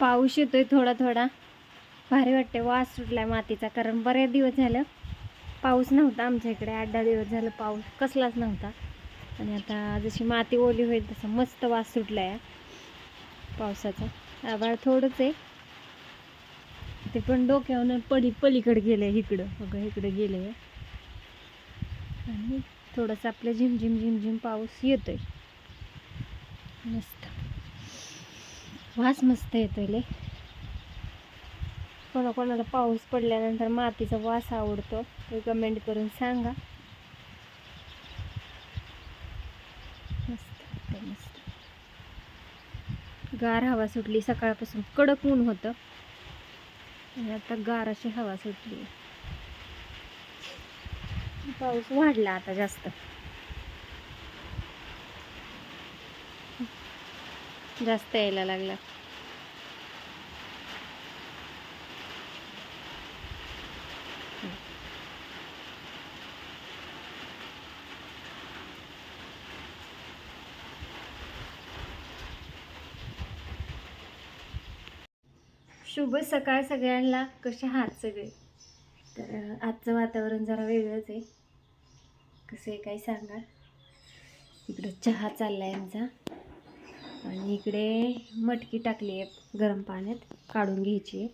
पाऊस येतोय थोडा थोडा. भारी वाटते वास सुटलाय मातीचा. कारण बऱ्याच दिवस झालं पाऊस नव्हता आमच्या इकडे. आठ दहा दिवस झालं पाऊस कसलाच नव्हता. आणि आता जशी माती ओली होईल तसं मस्त वास सुटला आहे पावसाचा. आभाळ थोडंच आहे. ते पण डोक्यावर पडी पलीकडे गेले इकडं. अगं इकडं गेलं गेले आणि थोडंसं आपलं झिमझिम झिमझिम पाऊस येतोय. मस्त. वास मस्त येतोय ले कोणाकोणाला पाऊस पडल्यानंतर मातीचा वास आवडतो ते कमेंट करून सांगा. मस्त मस्त. गार हवा सुटली सकाळपासून कडक ऊन होतं. आणि आता गार अशी हवा सुटली. पाऊस वाढला आता जास्त. जास्त यायला लागला. शुभ सकाळ सगळ्यांना. कसे आहात सगळे? तर आजचं वातावरण जरा वेगळंच आहे. कसं आहे काय सांगा इकडं चहा चालला आहे आमचा. आणि इकडे मटकी टाकली आहे गरम पाण्यात काढून घ्यायची.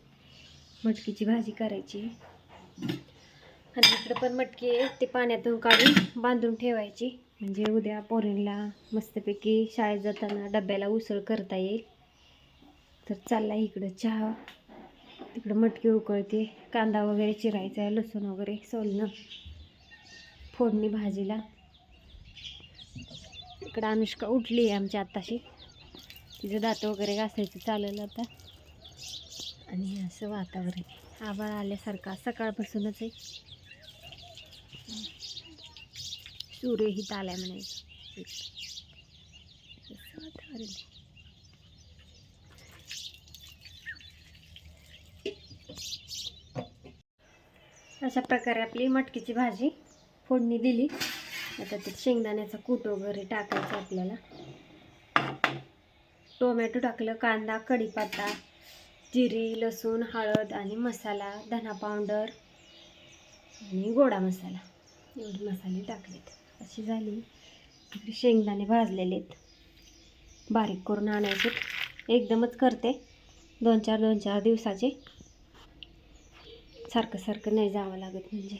मटकीची भाजी करायची. आणि इकडं पण मटकी ते पाण्यातून काढून बांधून ठेवायची. म्हणजे उद्या पोरींला मस्तपैकी शाळेत जाताना डब्याला उसळ करता येईल. तर चालला इकडं चहा. तिकडं मटकी उकळते. कांदा वगैरे चिरायचा आहे लसूण वगैरे सोलणं. फोडणी भाजीला. इकडं अनुष्का उठली आहे आमच्या आत्ताशी. तिचं दात वगैरे घासायचं चालेल आता. आणि असं वातावरण आभाळ आल्यासारखं सकाळपासूनच आहे. सूर्यही आलाय म्हणायचं. असं वातावरण आहे. अशा प्रकारे आपली मटकीची भाजी फोडणी दिली. आता त्यात शेंगदाण्याचा कूट वगैरे टाकायचा आपल्याला. टोमॅटो टाकलं कांदा कढीपत्ता जिरे लसूण हळद आणि मसाला धना पावडर आणि गोडा मसाला. एवढे मसाले टाकलेत. अशी झाली इकडे शेंगदाणे भाजलेले आहेत बारीक करून आणायचे. एकदमच करते. दोन चार दोन चार दिवसाचे. सारखं सारखं नाही जावं लागत म्हणजे.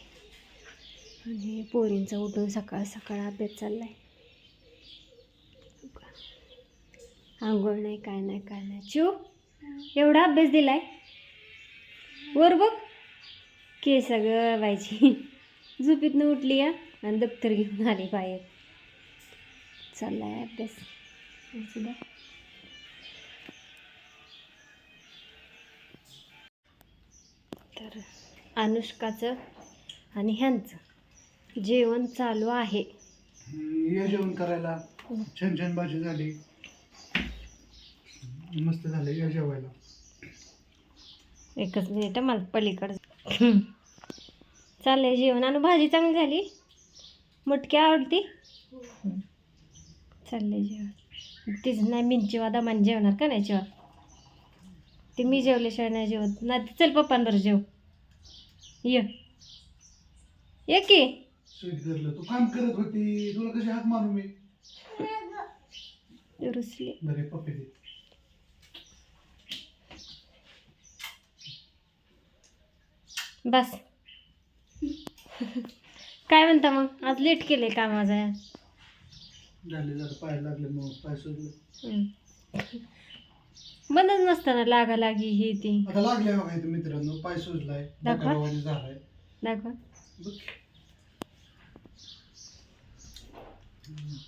आणि पोरींचं उठून सकाळ सकाळ अभ्यास चाललाय. आंघोळ नाही काय नाही काय नाही. चिव एवढा अभ्यास दिलाय? वर बघ. के सगळं व्हायची झोपीतनं उठली या आणि दप्तर घेऊन आली बाहेर. चाललाय अभ्यास. सुद्धा तर अनुष्काचं आणि ह्यांचं जेवण चालू आहे. ये जेवण करायला. छान छान भाजी झाली. मस्त झालं या जेवायला. एकच मिनिट मला पलीकडं चाललंय जेवण. आणि भाजी चांगली झाली? मटकी आवडती? चाललंय जेवण. तिचं नाही मी जेव्हा दमाने जेवणार का नाही जेव्हा ते मी जेवल्याशिवाय नाही जेवत. नाही तर चल पप्पांबरोबर जेव. ये. की. तू काम करत होती. तुला कशी हात मारू मी? रुसले. बस. काय म्हणता मग? आज लेट केले का माझा? झाले जरा पाय लागले मग पाय सुजले हम्म. बंदच नसताना लागा लागी ही ती. आता लागले बघा इथं मित्रांनो पाय सुजलाय दाखवा. डोक्याला झालाय. दाखवा. बघ.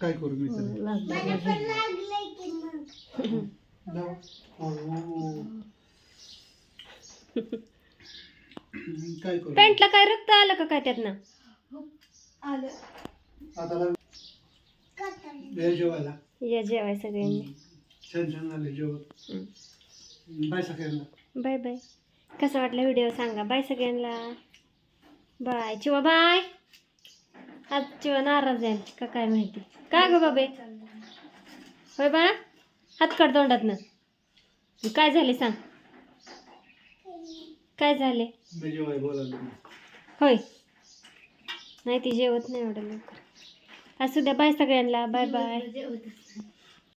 काय करू मी तरी हम्म, लागलं, लागलं. जाऊ. काय करू? पॅन्टला काय रक्त आलं का काय त्यातनं? आता या जेवायला. या जेवाय सगळ्यांनी. छान छान झाले जेवण. हम्म. बाय सगळ्यांना. Bye bye. कसा वाटला व्हिडिओ सांगा. बाय सगळ्यांना. बाय. चिवा बाय. आज चिवा नाराज आहे. का काय माहिती. काय ग बाबे? होय बाळा? हात काढ तोंडातनं. काय झाले सांग. काय झाले? होय. नाही ती जेवत नाही एवढं लवकर. असू द्या बाय सगळ्यांना. Bye bye.